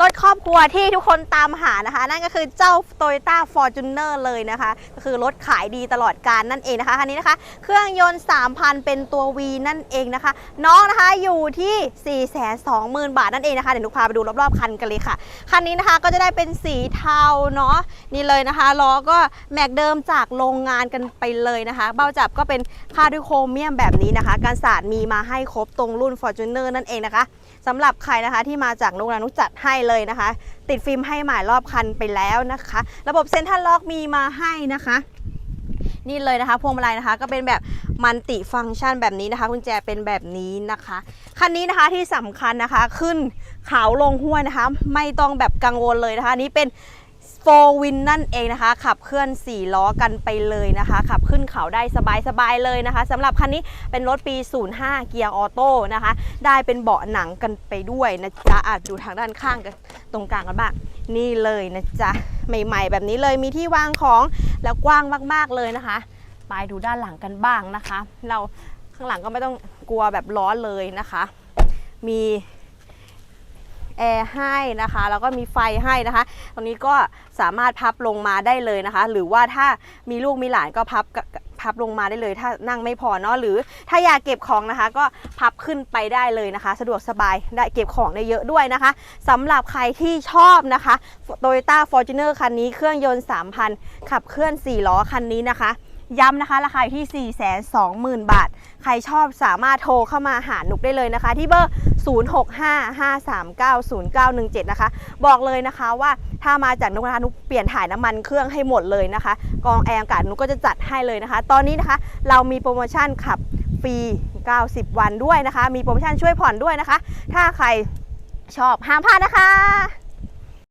รถครอบครัวที่ทุกคนตามหานะคะ นั่นก็คือเจ้า Toyota Fortuner เลยนะคะ ก็คือรถขายดีตลอดการนั่นเองนะคะคันนี้นะคะ เครื่องยนต์ 3,000 เป็นตัว V นั่นเองนะคะ น้องนะคะอยู่ที่ 420,000 บาทนั่นเองนะคะ เดี๋ยวหนุพาไปดูรอบๆคันกันเลยค่ะ คันนี้นะคะก็จะได้เป็นสีเทาเนาะนี่เลยนะคะล้อก็แม็กเดิมจากโรงงานกันไปเลยนะคะ เบ้าจับก็เป็นคาร์ดิโครเมียมแบบนี้นะคะ การสาดมีมาให้ครบตรงรุ่น Fortuner นั่นเองนะคะสำหรับใครนะคะที่มาจากโรงงานนุจัดให้เลยนะคะ ติดฟิล์มให้หมายรอบคันไปแล้วนะคะ ระบบเซ็นทรัลล็อกมีมาให้นะคะ นี่เลยนะคะพวงมาลัยนะคะ ก็เป็นแบบมันติฟังก์ชันแบบนี้นะคะกุญแจเป็นแบบนี้นะคะคันนี้นะคะที่สำคัญนะคะขึ้นเขาลงห้วยนะคะ ไม่ต้องแบบกังวลเลยนะคะนนี้เป็น โฟวินนั่นเองนะคะ ขับเคลื่อน 4 ล้อกันไปเลยนะคะ ขับขึ้นเขาได้สบายๆเลยนะคะสำหรับคันนี้เป็นรถปี 05 เกียร์ออโต้นะคะ ได้เป็นเบาะหนังกันไปด้วยนะจ๊ะอาจดูทางด้านข้างกันตรงกลางกันบ้าง นี่เลยนะจ๊ะ ใหม่ๆ แบบนี้เลยมีที่วางของแล้วกว้างมากๆเลยนะคะ ไปดูด้านหลังกันบ้างนะคะ เราข้างหลังก็ไม่ต้องกลัวแบบร้อนเลยนะคะ มี แอร์ให้นะคะ แล้วก็มีไฟให้นะคะ ตรงนี้ก็สามารถพับลงมาได้เลยนะคะ หรือว่าถ้ามีลูกมีหลานก็พับพับลงมาได้เลย ถ้านั่งไม่พอเนาะหรือถ้าอยากเก็บของนะคะ ก็พับขึ้นไปได้เลยนะคะ สะดวกสบายได้เก็บของได้เยอะด้วยนะคะสำหรับใครที่ชอบนะคะ Toyota Fortuner คันนี้เครื่องยนต์ 3,000 ขับเคลื่อน 4 ล้อคันนี้นะคะ ย้ำนะคะ ราคาอยู่ที่ 420,000 บาท ใครชอบสามารถโทรเข้ามาหานุกได้เลยนะคะ ที่เบอร์ 0655390917 นะคะ บอกเลยนะคะว่าถ้ามาจากนุกนะคะนุกเปลี่ยนถ่ายน้ำมันเครื่องให้หมดเลยนะคะ กองแอร์อากาศนุกก็จะจัดให้เลยนะคะ ตอนนี้นะคะ เรามีโปรโมชั่นขับฟรี 90 วันด้วยนะคะ มีโปรโมชั่นช่วยผ่อนด้วยนะคะ ถ้าใครชอบห้ามพลาดนะคะ